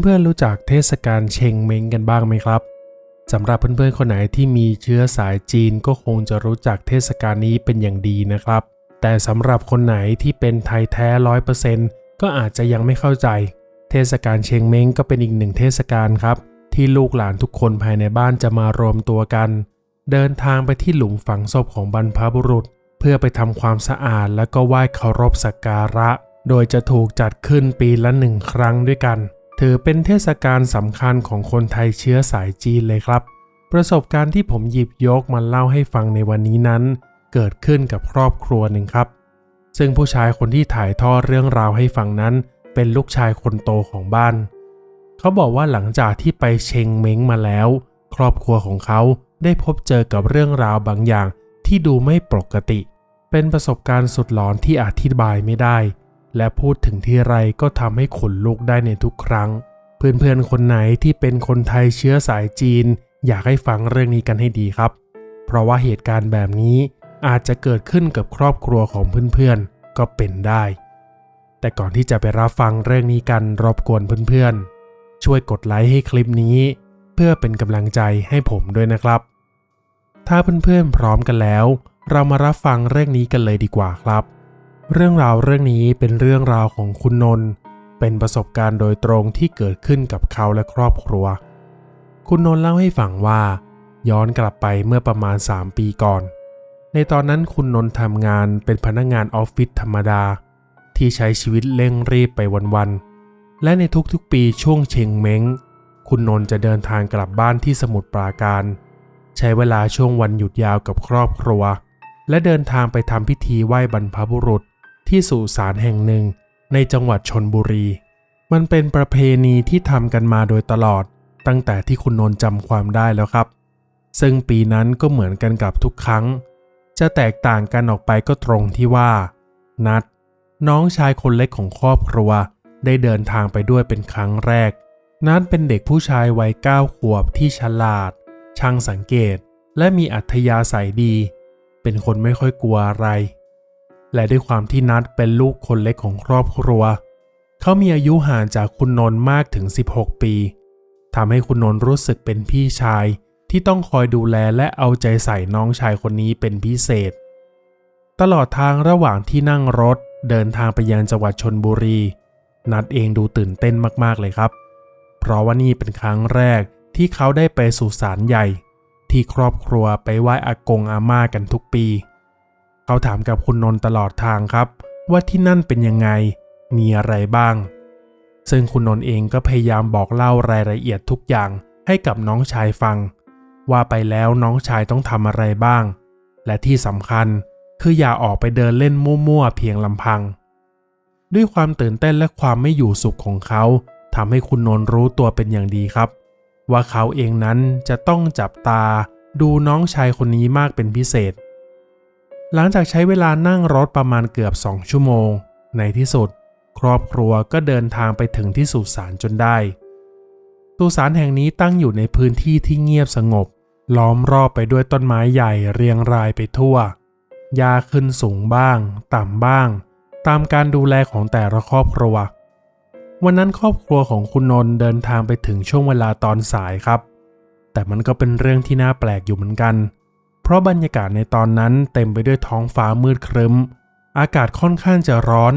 เพื่อนๆรู้จักเทศกาลเชงเม้งกันบ้างไหมครับสำหรับเพื่อนๆคนไหนที่มีเชื้อสายจีนก็คงจะรู้จักเทศกาลนี้เป็นอย่างดีนะครับ แต่สำหรับคนไหนที่เป็นไทยแท้ร้อยเปอร์เซ็นต์ก็อาจจะยังไม่เข้าใจ เทศกาลเชงเม้งก็เป็นอีกหนึ่งเทศกาลครับ ที่ลูกหลานทุกคนภายในบ้านจะมารวมตัวกัน เดินทางไปที่หลุมฝังศพของบรรพบุรุษ เพื่อไปทำความสะอาดแล้วก็ไหว้เคารพสักการะ โดยจะถูกจัดขึ้นปีละหนึ่งครั้งด้วยกัน ถือเป็นเทศกาลสำคัญของคนไทยเชื้อสายจีนเลยครับ ประสบการณ์ที่ผมหยิบยกมาเล่าให้ฟังในวันนี้นั้น เกิดขึ้นกับครอบครัวหนึ่งครับ ซึ่งผู้ชายคนที่ถ่ายทอดเรื่องราวให้ฟังนั้น เป็นลูกชายคนโตของบ้าน เขาบอกว่าหลังจากที่ไปเชงเม้งมาแล้ว ครอบครัวของเขาได้พบเจอกับเรื่องราวบางอย่างที่ดูไม่ปกติ เป็นประสบการณ์สุดหลอนที่อธิบายไม่ได้ และพูดถึงที่ไรก็ทำให้ขนลุกได้ในทุกครั้ง เพื่อนๆคนไหนที่เป็นคนไทยเชื้อสายจีน อยากให้ฟังเรื่องนี้กันให้ดีครับ เพราะว่าเหตุการณ์แบบนี้อาจจะเกิดขึ้นกับครอบครัวของเพื่อนๆก็เป็นได้ แต่ก่อนที่จะไปรับฟังเรื่องนี้กันรบกวนเพื่อนๆ ช่วยกดไลค์ให้คลิปนี้ เพื่อเป็นกำลังใจให้ผมด้วยนะครับ ถ้าเพื่อนๆพร้อมกันแล้ว เรามารับฟังเรื่องนี้กันเลยดีกว่าครับ เรื่องราวเรื่องนี้เป็นเรื่องราวของคุณนนท์เป็นประสบการณ์โดยตรงที่เกิดขึ้นกับเขาและครอบครัว คุณนนท์เล่าให้ฟังว่า ย้อนกลับไปเมื่อประมาณ 3 ปีก่อน ในตอนนั้นคุณนนท์ทำงานเป็นพนักงานออฟฟิศธรรมดา ที่ใช้ชีวิตเร่งรีบไปวันๆ และในทุกๆปีช่วงเชงเม้ง คุณนนท์จะเดินทางกลับบ้านที่สมุทรปราการ ใช้เวลาช่วงวันหยุดยาวกับครอบครัว และเดินทางไปทำพิธีไหว้บรรพบุรุษ ที่สุสานแห่งหนึ่งในจังหวัดชนบุรี มันเป็นประเพณีที่ทำกันมาโดยตลอด ตั้งแต่ที่คุณนนท์จำความได้แล้วครับ ซึ่งปีนั้นก็เหมือนกันกับทุกครั้ง จะแตกต่างกันออกไปก็ตรงที่ว่า นัด น้องชายคนเล็กของครอบครัว ได้เดินทางไปด้วยเป็นครั้งแรก นัดเป็นเด็กผู้ชายวัยเก้าขวบที่ฉลาด ช่างสังเกต และมีอัธยาศัยดี เป็นคนไม่ค่อยกลัวอะไร และด้วยความที่นัดเป็นลูกคนเล็กของครอบครัว เขามีอายุห่างจากคุณนนท์มากถึง 16 ปีทำให้คุณนนท์รู้สึกเป็นพี่ชายที่ต้องคอยดูแลและเอาใจใส่น้องชายคนนี้เป็นพิเศษ ตลอดทางระหว่างที่นั่งรถเดินทางไปยังจังหวัดชนบุรี นัดเองดูตื่นเต้นมากๆเลยครับ เพราะว่านี่เป็นครั้งแรกที่เขาได้ไปสู่ศาลใหญ่ ที่ครอบครัวไปไหว้อากงอาม่ากันทุกปี เขาถามกับคุณนนท์ตลอดทางครับ ว่าที่นั่นเป็นยังไง มีอะไรบ้าง ซึ่งคุณนนท์เองก็พยายามบอกเล่ารายละเอียดทุกอย่างให้กับน้องชายฟัง ว่าไปแล้วน้องชายต้องทำอะไรบ้าง และที่สำคัญคืออย่าออกไปเดินเล่นมั่วๆเพียงลำพัง ด้วยความตื่นเต้นและความไม่อยู่สุขของเขาทำให้คุณนนท์รู้ตัวเป็นอย่างดีครับ ว่าเขาเองนั้นจะต้องจับตาดูน้องชายคนนี้มากเป็นพิเศษ หลังจากใช้เวลานั่งรถประมาณเกือบสองชั่วโมง ในที่สุด ครอบครัวก็เดินทางไปถึงที่สุสานจนได้ สุสานแห่งนี้ตั้งอยู่ในพื้นที่ที่เงียบสงบ ล้อมรอบไปด้วยต้นไม้ใหญ่เรียงรายไปทั่วหญ้าขึ้นสูงบ้าง ต่ำบ้าง ตามการดูแลของแต่ละครอบครัว วันนั้นครอบครัวของคุณนนท์เดินทางไปถึงช่วงเวลาตอนสายครับ แต่มันก็เป็นเรื่องที่น่าแปลกอยู่เหมือนกันเเพราะบรรยากาศในตอนนั้นเต็มไปด้วยท้องฟ้ามืดครึ้ม อากาศค่อนข้างจะร้อน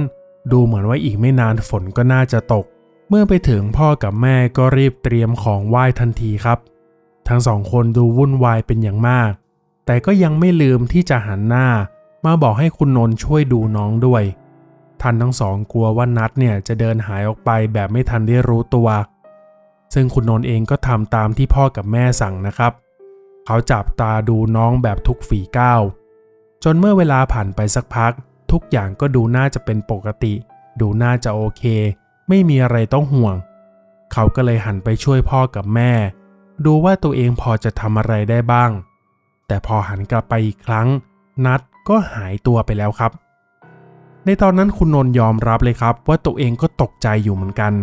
ดูเหมือนว่าอีกไม่นานฝนก็น่าจะตก เมื่อไปถึงพ่อกับแม่ก็รีบเตรียมของไหว้ทันทีครับ ทั้งสองคนดูวุ่นวายเป็นอย่างมาก แต่ก็ยังไม่ลืมที่จะหันหน้า มาบอกให้คุณนนท์ช่วยดูน้องด้วย ท่านทั้งสองกลัวว่านัดเนี่ยจะเดินหายออกไปแบบไม่ทันได้รู้ตัว ซึ่งคุณนนท์เองก็ทำตามที่พ่อกับแม่สั่งนะครับ เขาจับตาดูน้องแบบทุกฝีก้าว จนเมื่อเวลาผ่านไปสักพัก ทุกอย่างก็ดูน่าจะเป็นปกติ ดูน่าจะโอเค ไม่มีอะไรต้องห่วง เขาก็เลยหันไปช่วยพ่อกับแม่ ดูว่าตัวเองพอจะทำอะไรได้บ้าง แต่พอหันกลับไปอีกครั้ง นัดก็หายตัวไปแล้วครับ ในตอนนั้นคุณนนท์ยอมรับเลยครับว่าตัวเองก็ตกใจอยู่เหมือนกัน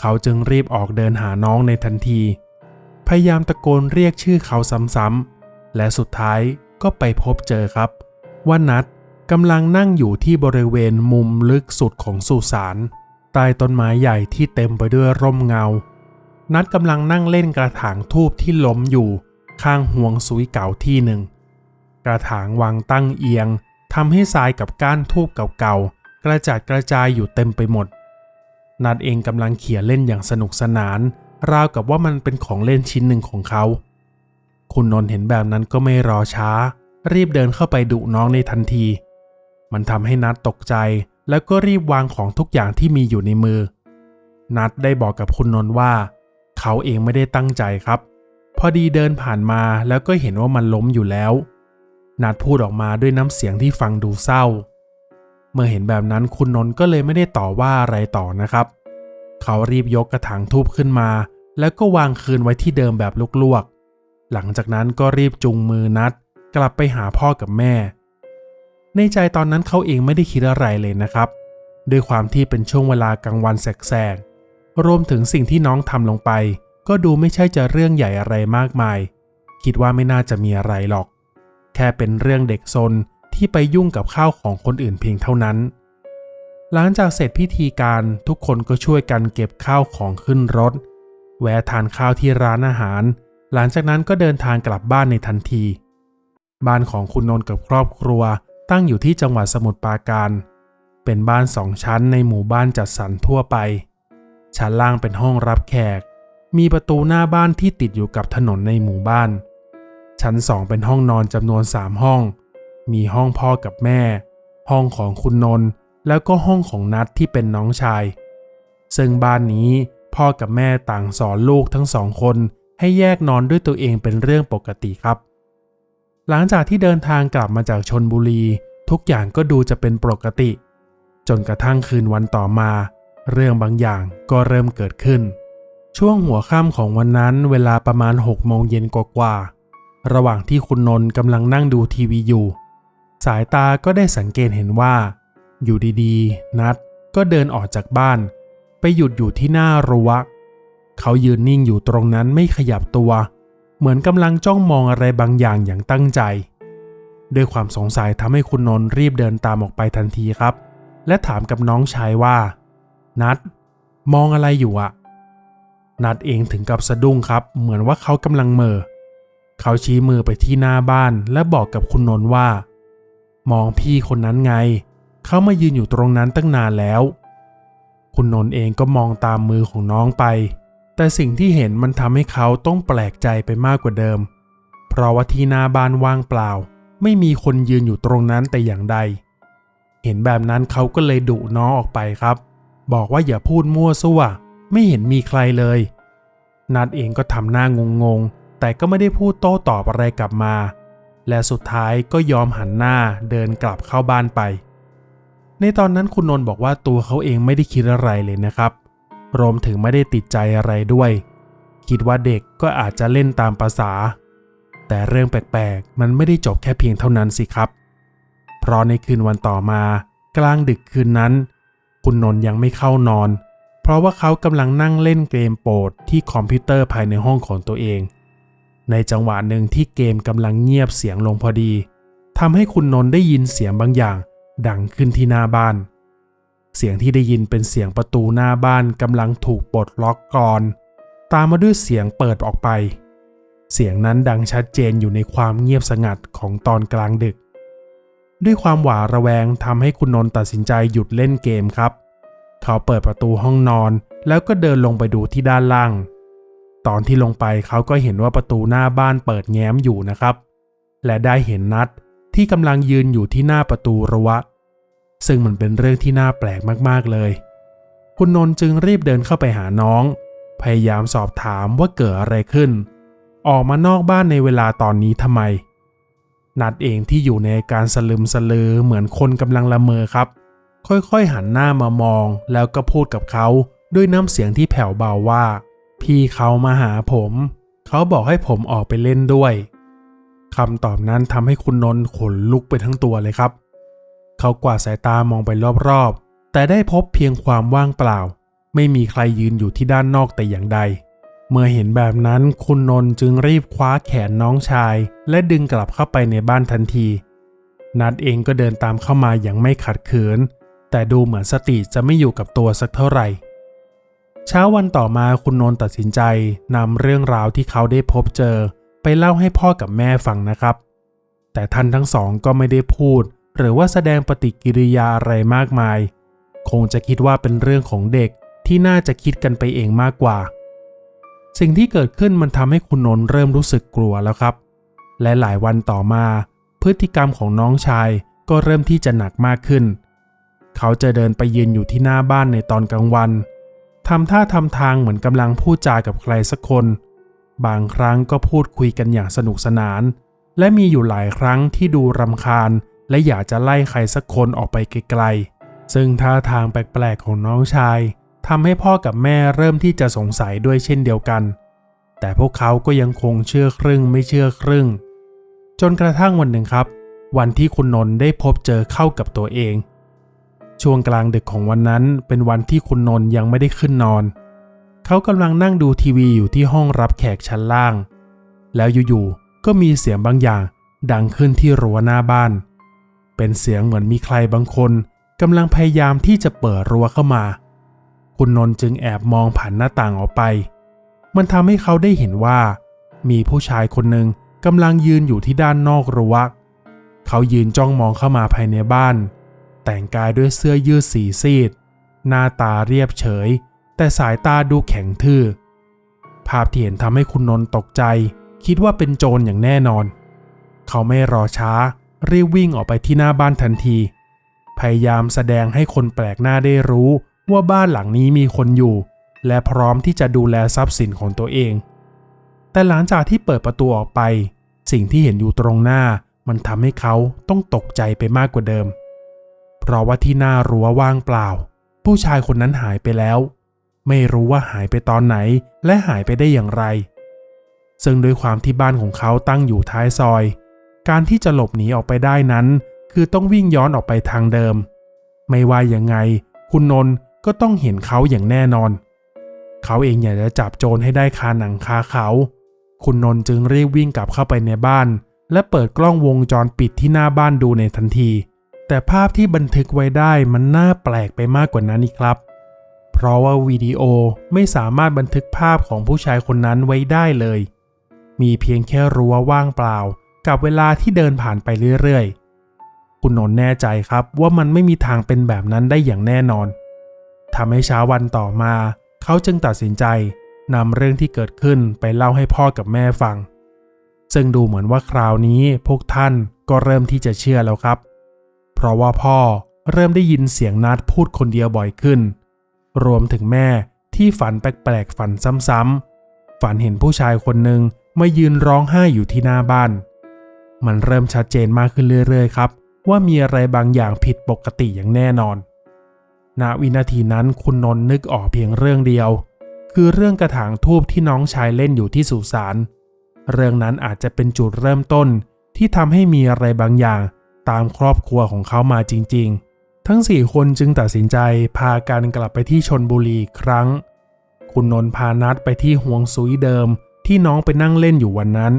เขาจึงรีบออกเดินหาน้องในทันที พยายามตะโกนเรียกชื่อเขาซ้ำๆ และสุดท้ายก็ไปพบเจอครับ ว่านัดกำลังนั่งอยู่ที่บริเวณมุมลึกสุดของสุสานใต้ต้นไม้ใหญ่ที่เต็มไปด้วยร่มเงา นัดกำลังนั่งเล่นกระถางทูบที่ล้มอยู่ ข้างห่วงซุยเก่าที่หนึ่ง กระถางวางตั้งเอียงทำให้ทรายกับก้านทูบเก่าๆ กระจัดกระจายอยู่เต็มไปหมด นัดเองกำลังเขี่ยเล่นอย่างสนุกสนาน ราวกับว่ามันเป็นของเล่นชิ้นหนึ่งของเขา คุณนนท์เห็นแบบนั้นก็ไม่รอช้า รีบเดินเข้าไปดุน้องในทันที มันทำให้นัดตกใจ แล้วก็รีบวางของทุกอย่างที่มีอยู่ในมือ นัดได้บอกกับคุณนนท์ว่า เขาเองไม่ได้ตั้งใจครับ พอดีเดินผ่านมาแล้วก็เห็นว่ามันล้มอยู่แล้ว นัดพูดออกมาด้วยน้ำเสียงที่ฟังดูเศร้า เมื่อเห็นแบบนั้นคุณนนท์ก็เลยไม่ได้ต่อว่าอะไรต่อนะครับเขารีบยกกระถางทูบขึ้นมา แล้วก็วางคืนไว้ที่เดิมแบบลวกๆ หลังจากนั้นก็รีบจูงมือนัด กลับไปหาพ่อกับแม่ ในใจตอนนั้นเขาเองไม่ได้คิดอะไรเลยนะครับ ด้วยความที่เป็นช่วงเวลากลางวันแสกๆ รวมถึงสิ่งที่น้องทำลงไป ก็ดูไม่ใช่จะเรื่องใหญ่อะไรมากมาย คิดว่าไม่น่าจะมีอะไรหรอก แค่เป็นเรื่องเด็กซนที่ไปยุ่งกับข้าวของคนอื่นเพียงเท่านั้น หลังจากเสร็จพิธีการทุกคนก็ช่วยกันเก็บข้าวของขึ้นรถ แวะทานข้าวที่ร้านอาหาร หลังจากนั้นก็เดินทางกลับบ้านในทันที บ้านของคุณนนท์กับครอบครัว ตั้งอยู่ที่จังหวัดสมุทรปราการ เป็นบ้านสองชั้นในหมู่บ้านจัดสรรทั่วไป ชั้นล่างเป็นห้องรับแขก มีประตูหน้าบ้านที่ติดอยู่กับถนนในหมู่บ้าน ชั้นสองเป็นห้องนอนจำนวนสามห้อง มีห้องพ่อกับแม่ ห้องของคุณนนท์แล้วก็ห้องของนัดที่เป็นน้องชาย ซึ่งบ้านนี้ พ่อกับแม่ต่างสอนลูกทั้งสองคนให้แยกนอนด้วยตัวเองเป็นเรื่องปกติครับ หลังจากที่เดินทางกลับมาจากชนบุรี ทุกอย่างก็ดูจะเป็นปกติ จนกระทั่งคืนวันต่อมา เรื่องบางอย่างก็เริ่มเกิดขึ้น ช่วงหัวค่ำของวันนั้นเวลาประมาณ6โมงเย็นกว่าๆระหว่างที่คุณนนท์กำลังนั่งดูทีวีอยู่ สายตาก็ได้สังเกตเห็นว่า อยู่ดีๆ นัดก็เดินออกจากบ้าน ไปหยุดอยู่ที่หน้ารั้วเขายืนนิ่งอยู่ตรงนั้นไม่ขยับตัว เหมือนกำลังจ้องมองอะไรบางอย่างอย่างตั้งใจ ด้วยความสงสัยทำให้คุณนนท์รีบเดินตามออกไปทันทีครับ และถามกับน้องชายว่า นัด มองอะไรอยู่อะนัดเองถึงกับสะดุ้งครับ เหมือนว่าเขากำลังเมอเขาชี้มือไปที่หน้าบ้านและบอกกับคุณนนท์ว่า มองพี่คนนั้นไง เขามายืนอยู่ตรงนั้นตั้งนานแล้ว คุณนนท์เองก็มองตามมือของน้องไป แต่สิ่งที่เห็นมันทำให้เขาต้องแปลกใจไปมากกว่าเดิม เพราะว่าที่หน้าบ้านว่างเปล่า ไม่มีคนยืนอยู่ตรงนั้นแต่อย่างใด เห็นแบบนั้นเขาก็เลยดุน้องออกไปครับ บอกว่าอย่าพูดมั่วซั่ว ไม่เห็นมีใครเลย นัดเองก็ทำหน้างงๆ แต่ก็ไม่ได้พูดโต้ตอบอะไรกลับมา และสุดท้ายก็ยอมหันหน้าเดินกลับเข้าบ้านไป ในตอนนั้นคุณนนท์บอกว่าตัวเขาเองไม่ได้คิดอะไรเลยนะครับ รวมถึงไม่ได้ติดใจอะไรด้วย คิดว่าเด็กก็อาจจะเล่นตามภาษา แต่เรื่องแปลกๆ มันไม่ได้จบแค่เพียงเท่านั้นสิครับ เพราะในคืนวันต่อมา กลางดึกคืนนั้น คุณนนท์ยังไม่เข้านอน เพราะว่าเขากำลังนั่งเล่นเกมโปรดที่คอมพิวเตอร์ภายในห้องของตัวเอง ในจังหวะหนึ่งที่เกมกำลังเงียบเสียงลงพอดีทำให้คุณนนท์ได้ยินเสียงบางอย่าง ดังขึ้นที่หน้าบ้าน เสียงที่ได้ยินเป็นเสียงประตูหน้าบ้านกำลังถูกปลดล็อกกรอน ตามมาด้วยเสียงเปิดออกไป เสียงนั้นดังชัดเจนอยู่ในความเงียบสงัดของตอนกลางดึก ด้วยความหวาดระแวงทำให้คุณนนท์ตัดสินใจหยุดเล่นเกมครับ เขาเปิดประตูห้องนอนแล้วก็เดินลงไปดูที่ด้านล่าง ตอนที่ลงไปเขาก็เห็นว่าประตูหน้าบ้านเปิดแง้มอยู่นะครับ และได้เห็นนัด ที่กำลังยืนอยู่ที่หน้าประตูรั้วซึ่งมันเป็นเรื่องที่น่าแปลกมากๆเลย คุณนนท์จึงรีบเดินเข้าไปหาน้อง พยายามสอบถามว่าเกิดอะไรขึ้น ออกมานอกบ้านในเวลาตอนนี้ทำไม นัดเองที่อยู่ในการสลึมสลือเหมือนคนกำลังละเมอครับ ค่อยๆหันหน้ามามองแล้วก็พูดกับเขาด้วยน้ำเสียงที่แผ่วเบาว่า พี่เขามาหาผม เขาบอกให้ผมออกไปเล่นด้วย คำตอบนั้นทำให้คุณนนท์ขนลุกไปทั้งตัวเลยครับ เขากวาดสายตามองไปรอบๆ แต่ได้พบเพียงความว่างเปล่า ไม่มีใครยืนอยู่ที่ด้านนอกแต่อย่างใด เมื่อเห็นแบบนั้นคุณนนท์จึงรีบคว้าแขนน้องชาย และดึงกลับเข้าไปในบ้านทันที นัดเองก็เดินตามเข้ามาอย่างไม่ขัดขืน แต่ดูเหมือนสติจะไม่อยู่กับตัวสักเท่าไหร่เช้าวันต่อมาคุณนนท์ตัดสินใจนำเรื่องราวที่เขาได้พบเจอ ไปเล่าให้พ่อกับแม่ฟังนะครับ แต่ท่านทั้งสองก็ไม่ได้พูด หรือว่าแสดงปฏิกิริยาอะไรมากมาย คงจะคิดว่าเป็นเรื่องของเด็กที่น่าจะคิดกันไปเองมากกว่า สิ่งที่เกิดขึ้นมันทำให้คุณนนท์เริ่มรู้สึกกลัวแล้วครับ และหลายวันต่อมา พฤติกรรมของน้องชายก็เริ่มที่จะหนักมากขึ้น เขาจะเดินไปยืนอยู่ที่หน้าบ้านในตอนกลางวันทำท่าทำทางเหมือนกำลังพูดจากับใครสักคน บางครั้งก็พูดคุยกันอย่างสนุกสนาน และมีอยู่หลายครั้งที่ดูรำคาญ และอยากจะไล่ใครสักคนออกไปไกลๆ ซึ่งท่าทางแปลกๆของน้องชายทำให้พ่อกับแม่เริ่มที่จะสงสัยด้วยเช่นเดียวกัน แต่พวกเขาก็ยังคงเชื่อครึ่งไม่เชื่อครึ่ง จนกระทั่งวันหนึ่งครับ วันที่คุณนนท์ได้พบเจอเข้ากับตัวเอง ช่วงกลางดึกของวันนั้นเป็นวันที่คุณนนท์ยังไม่ได้ขึ้นนอนเเขากำลังนั่งดูทีวีอยู่ที่ห้องรับแขกชั้นล่าง แล้วอยู่ๆก็มีเสียงบางอย่างดังขึ้นที่รั้วหน้าบ้าน เป็นเสียงเหมือนมีใครบางคนกำลังพยายามที่จะเปิดรั้วเข้ามา คุณนนท์จึงแอบมองผ่านหน้าต่างออกไป มันทำให้เขาได้เห็นว่า มีผู้ชายคนหนึ่งกำลังยืนอยู่ที่ด้านนอกรั้ว เขายืนจ้องมองเข้ามาภายในบ้าน แต่งกายด้วยเสื้อยืดสีซีด หน้าตาเรียบเฉย แต่สายตาดูแข็งทื่อ ภาพที่เห็นทำให้คุณนนท์ตกใจ คิดว่าเป็นโจรอย่างแน่นอน เขาไม่รอช้า รีบวิ่งออกไปที่หน้าบ้านทันที พยายามแสดงให้คนแปลกหน้าได้รู้ว่าบ้านหลังนี้มีคนอยู่ และพร้อมที่จะดูแลทรัพย์สินของตัวเอง แต่หลังจากที่เปิดประตูออกไป สิ่งที่เห็นอยู่ตรงหน้ามันทำให้เขาต้องตกใจไปมากกว่าเดิม เพราะว่าที่หน้ารั้วว่างเปล่า ผู้ชายคนนั้นหายไปแล้ว ไม่รู้ว่าหายไปตอนไหนและหายไปได้อย่างไร ซึ่งด้วยความที่บ้านของเขาตั้งอยู่ท้ายซอย การที่จะหลบหนีออกไปได้นั้น คือต้องวิ่งย้อนออกไปทางเดิม ไม่ว่ายังไง คุณนนท์ก็ต้องเห็นเขาอย่างแน่นอน เขาเองอยากจะจับโจรให้ได้คาหนังคาเขา คุณนนท์จึงรีบวิ่งกลับเข้าไปในบ้าน และเปิดกล้องวงจรปิดที่หน้าบ้านดูในทันที แต่ภาพที่บันทึกไว้ได้มันน่าแปลกไปมากกว่านั้นอีกครับ เพราะว่าวิดีโอไม่สามารถบันทึกภาพของผู้ชายคนนั้นไว้ได้เลย มีเพียงแค่รั้วว่างเปล่า กับเวลาที่เดินผ่านไปเรื่อยๆ คุณนนท์แน่ใจครับว่ามันไม่มีทางเป็นแบบนั้นได้อย่างแน่นอนทำให้เช้าวันต่อมา เขาจึงตัดสินใจนำเรื่องที่เกิดขึ้นไปเล่าให้พ่อกับแม่ฟัง ซึ่งดูเหมือนว่าคราวนี้พวกท่านก็เริ่มที่จะเชื่อแล้วครับ เพราะว่าพ่อเริ่มได้ยินเสียงนัดพูดคนเดียวบ่อยขึ้น รวมถึงแม่ที่ฝันแปลกๆฝันซ้ำๆ ฝันเห็นผู้ชายคนหนึ่งมายืนร้องไห้อยู่ที่หน้าบ้าน มันเริ่มชัดเจนมากขึ้นเรื่อยๆครับ ว่ามีอะไรบางอย่างผิดปกติอย่างแน่นอน ณวินาทีนั้นคุณนนท์นึกออกเพียงเรื่องเดียว คือเรื่องกระถางทูบที่น้องชายเล่นอยู่ที่สุสานเรื่องนั้นอาจจะเป็นจุดเริ่มต้นที่ทำให้มีอะไรบางอย่างตามครอบครัวของเขามาจริงๆ ทั้งสี่คนจึงตัดสินใจพากันกลับไปที่ชนบุรีอีกครั้ง คุณนนท์พานัดไปที่ห่วงซุยเดิมที่น้องไปนั่งเล่นอยู่วันนั้น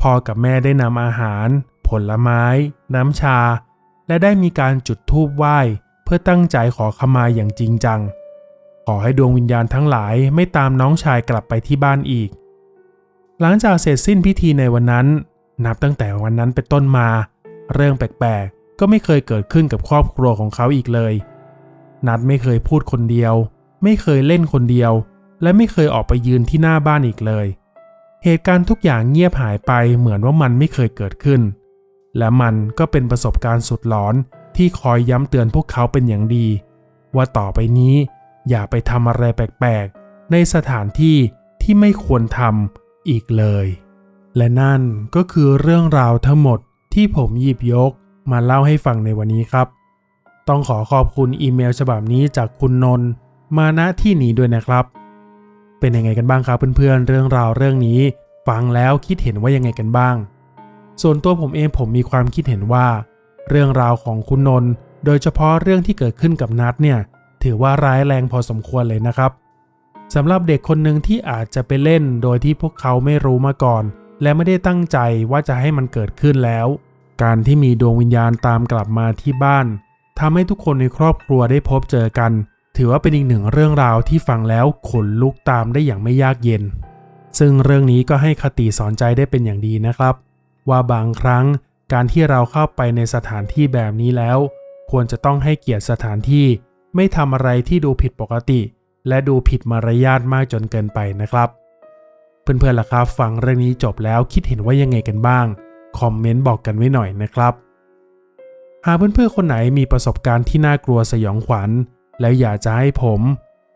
พ่อกับแม่ได้นำอาหาร ผลไม้ น้ำชา และได้มีการจุดธูปไหว้เพื่อตั้งใจขอขมาอย่างจริงจัง ขอให้ดวงวิญญาณทั้งหลายไม่ตามน้องชายกลับไปที่บ้านอีก หลังจากเสร็จสิ้นพิธีในวันนั้น นับตั้งแต่วันนั้นเป็นต้นมา เรื่องแปลก ก็ไม่เคยเกิดขึ้นกับครอบครัวของเขาอีกเลย นัดไม่เคยพูดคนเดียว ไม่เคยเล่นคนเดียว และไม่เคยออกไปยืนที่หน้าบ้านอีกเลย เหตุการณ์ทุกอย่างเงียบหายไปเหมือนว่ามันไม่เคยเกิดขึ้น และมันก็เป็นประสบการณ์สุดหลอนที่คอยย้ำเตือนพวกเขาเป็นอย่างดี ว่าต่อไปนี้อย่าไปทำอะไรแปลกๆ ในสถานที่ที่ไม่ควรทำอีกเลย และนั่นก็คือเรื่องราวทั้งหมดที่ผมหยิบยก มาเล่าให้ฟังในวันนี้ครับ ต้องขอขอบคุณอีเมลฉบับนี้จากคุณนนท์มาณที่นี้ด้วยนะครับ เป็นยังไงกันบ้างครับเพื่อนๆเรื่องราวเรื่องนี้ ฟังแล้วคิดเห็นว่ายังไงกันบ้าง ส่วนตัวผมเองผมมีความคิดเห็นว่า เรื่องราวของคุณนนท์โดยเฉพาะเรื่องที่เกิดขึ้นกับนัดเนี่ยถือว่าร้ายแรงพอสมควรเลยนะครับสำหรับเด็กคนหนึ่งที่อาจจะไปเล่นโดยที่พวกเขาไม่รู้มาก่อน และไม่ได้ตั้งใจว่าจะให้มันเกิดขึ้นแล้ว การที่มีดวงวิญญาณตามกลับมาที่บ้านทำให้ทุกคนในครอบครัวได้พบเจอกัน ถือว่าเป็นอีกหนึ่งเรื่องราวที่ฟังแล้วขนลุกตามได้อย่างไม่ยากเย็น ซึ่งเรื่องนี้ก็ให้คติสอนใจได้เป็นอย่างดีนะครับ ว่าบางครั้งการที่เราเข้าไปในสถานที่แบบนี้แล้ว ควรจะต้องให้เกียรติสถานที่ ไม่ทำอะไรที่ดูผิดปกติ และดูผิดมารยาทมากจนเกินไปนะครับ เพื่อนๆล่ะครับ ฟังเรื่องนี้จบแล้วคิดเห็นว่ายังไงกันบ้าง คอมเมนต์บอกกันไว้หน่อยนะครับ หากเพื่อนๆคนไหนมีประสบการณ์ที่น่ากลัวสยองขวัญ แล้วอยากจะให้ผม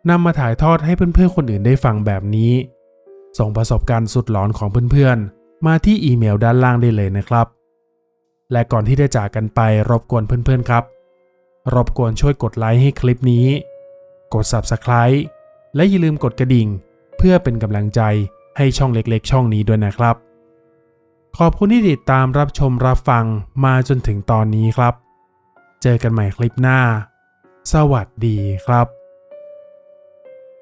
นำมาถ่ายทอดให้เพื่อนๆคนอื่นได้ฟังแบบนี้ ส่งประสบการณ์สุดหลอนของเพื่อนๆ มาที่อีเมลด้านล่างได้เลยนะครับ และก่อนที่จะจากกันไปรบกวนเพื่อนๆครับ รบกวนช่วยกดไลค์ให้คลิปนี้ กด Subscribe และอย่าลืมกดกระดิ่ง เพื่อเป็นกำลังใจให้ช่องเล็กๆ ช่องนี้ด้วยนะครับ ขอบคุณที่ติดตามรับชมรับฟังมาจนถึงตอนนี้ครับ เจอกันใหม่คลิปหน้า สวัสดีครับ